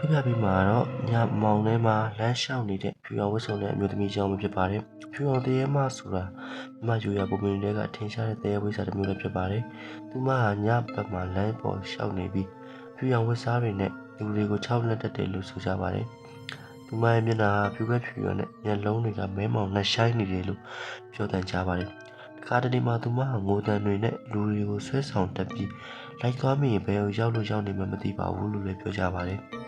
ပြပြပေးမှာတော့ညမောင်ထဲမှာလမ်းလျှောက်နေတဲ့ဖြူအောင်ဝတ်စုံတဲ့အမျိုးသမီးကြောင့်ပဲဖြစ်ပါတယ်။ဖြူအောင်တရေမဆိုတာမြမယူရပုံမြင်တွေကထင်ရှားတဲ့တရေဝိစာတစ်မျိုးလည်းဖြစ်ပါတယ်။သူမဟာညဘက်မှာလမ်းပေါ်လျှောက်နေပြီးဖြူအောင်ဝတ်စားတွေနဲ့လူတွေကိုခြောက်လက်တက်တယ်လို့ဆိုကြပါတယ်။သူမရဲ့မျက်နှာဟာဖြူပဲဖြူရနဲ့မျက်လုံးတွေကမဲမောင်နဲ့ရှိုင်းနေတယ်လို့ပြောတန်ကြပါတယ်။တခါတလေမှာသူမဟာငိုတန်တွေနဲ့လူတွေကိုဆွဲဆောင်တက်ပြီးလိုက်သွားမိရင်ဘယ်ကိုရောက်လို့ရောက်နေမှမသိပါဘူးလို့လည်းပြောကြပါတယ်။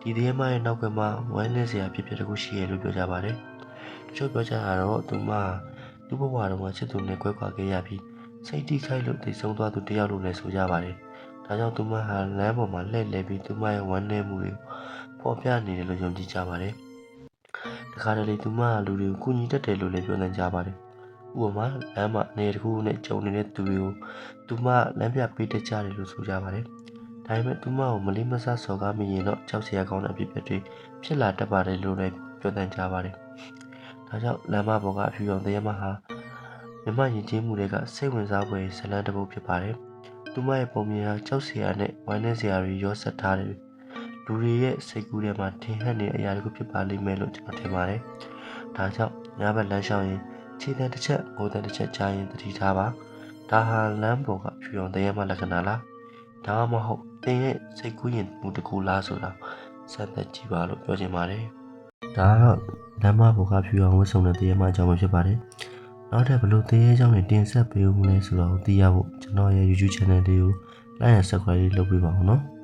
ဒီသေးမရဲ့နောက်ကမှဝမ်းနည်းစရာဖြစ်ဖြစ်တခုရှိရလို့ပြောကြပါတယ်။တချို့ပြောကြတာတော့သူမသူ့ဘဝတုန်းကချစ်သူနဲ့ကွဲကွာခဲ့ရပြီးစိတ်တိခိုက်လို့တိတ်ဆုံးသွားသူတယောက်လို့လည်းဆိုကြပါတယ်။ဒါကြောင့်သူမဟာလမ်းပေါ်မှာလှည့်လည်ပြီးသူမရဲ့ဝမ်းနည်းမှုတွေကိုပေါ်ပြနေတယ်လို့ယုံကြည်ကြပါတယ်။တခါတလေသူမဟာလူတွေကိုကူညီတတ်တယ်လို့လည်းပြောနိုင်ကြပါတယ်။ဥပမာလမ်းမှာနေတစ်ခုနဲ့ကြုံနေတဲ့သူတွေကိုသူမလမ်းပြပေးတတ်ကြတယ်လို့ဆိုကြပါတယ်။ ဒါပေမဲ့သူမကိုမလေးမဆစော်ကားမိရင်တော့ကြောက်စရာကောင်းတဲ့အဖြစ်အပျက်တွေဖြစ်လာတတ်ပါတယ်လို့လည်းပြောတန်ကြပါတယ်။ဒါကြောင့်လမ်းမပေါ်ကအဖြူရောင်တရားမဟာမြမယဉ်ကျေးမှုတွေကစိတ်ဝင်စားဖွယ်ဇလန်းတစ်ပုဒ်ဖြစ်ပါတယ်။သူမရဲ့ပုံမြင်ဟာကြောက်စရာနဲ့ဝမ်းနည်းစရာတွေရောစပ်ထားတယ်။လူတွေရဲ့စိတ်ကူးထဲမှာထင်ဟပ်နေတဲ့အရာတစ်ခုဖြစ်ပါလိမ့်မယ်လို့ကျွန်တော်ထင်ပါတယ်။ဒါကြောင့်ညဘက်လမ်းလျှောက်ရင်ခြေတန်းတစ်ချက်ငိုတန်းတစ်ချက်ကြားရင်သတိထားပါ။ဒါဟာလမ်းပေါ်ကဖြူရောင်တရားမလက္ခဏာလား။ ဒါမှမဟုတ်တင်ရဲ့စိတ်ကူးရင်မှုတစ်ခုလားဆိုတာစမ်းသပ်ကြည့်ပါလို့ပြောချင်ပါတယ်။ဒါကတော့လမ်းမဘောကဖြူအောင်ဝတ်စုံတဲ့တရားမအကြောင်းပဲဖြစ်ပါတယ်။နောက်ထပ်ဘလို့တရားအကြောင်းတွေတင်ဆက်ပေးဦးမလဲဆိုတော့သိရဖို့ကျွန်တော်ရဲ့ YouTube channel လေးကို like and subscribe လုပ်ပေးပါဦးနော်။